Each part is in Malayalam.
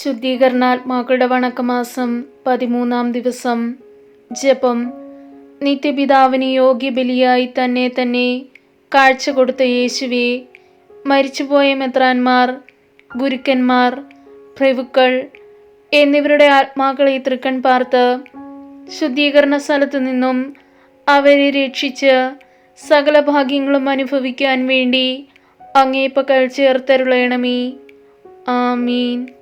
ശുദ്ധീകരണാത്മാക്കളുടെ വണക്കമാസം പതിമൂന്നാം ദിവസം. ജപം. നിത്യപിതാവിന് യോഗ്യബലിയായി തന്നെ തന്നെ കാഴ്ച കൊടുത്ത യേശുവെ മരിച്ചുപോയ മെത്രാന്മാർ ഗുരുക്കന്മാർ പ്രഭുക്കൾ എന്നിവരുടെ ആത്മാക്കളെ തൃക്കൺ പാർത്ത് ശുദ്ധീകരണ സ്ഥലത്തു നിന്നും അവരെ രക്ഷിച്ച് സകല ഭാഗ്യങ്ങളും അനുഭവിക്കാൻ വേണ്ടി അങ്ങേപ്പക്കൽ ചേർത്തരുളയണമേ ആമീൻ.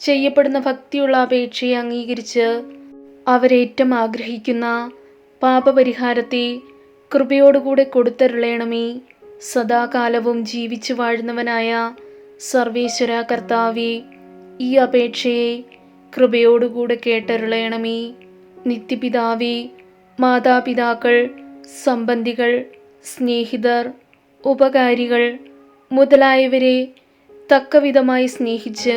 ചെയ്യപ്പെടുന്ന ഭക്തിയുള്ള അപേക്ഷയെ അംഗീകരിച്ച് അവരേറ്റം ആഗ്രഹിക്കുന്ന പാപപരിഹാരത്തെ കൃപയോടുകൂടെ കൊടുത്തരുളയണമേ സദാകാലവും ജീവിച്ചു വാഴുന്നവനായ സർവേശ്വര കർത്താവെ ഈ അപേക്ഷയെ കൃപയോടുകൂടെ കേട്ടരുളയണമേ നിത്യപിതാവേ മാതാപിതാക്കൾ സംബന്ധികൾ സ്നേഹിതർ ഉപകാരികൾ മുതലായവരെ തക്കവിധമായി സ്നേഹിച്ച്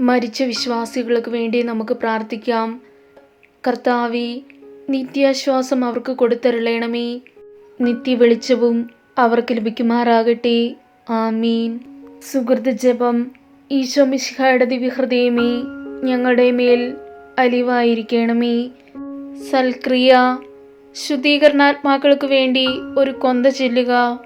മരിച്ച വിശ്വാസികൾക്ക് വേണ്ടി നമുക്ക് പ്രാർത്ഥിക്കാം. കർത്താവി നിത്യാശ്വാസം അവർക്ക് കൊടുത്തരുളയണമേ നിത്യവെളിച്ചവും അവർക്ക് ലഭിക്കുമാറാകട്ടെ. ആമീൻ. സുഹൃത്ത് ജപം. ഈശോ മിശിഹായുടെ ദിവ്യഹൃദയമേ ഞങ്ങളുടെ മേൽ അലിവായിരിക്കണമേ. സൽക്രിയ. ശുദ്ധീകരണാത്മാക്കൾക്ക് വേണ്ടി ഒരു കൊന്ത ചെല്ലുക.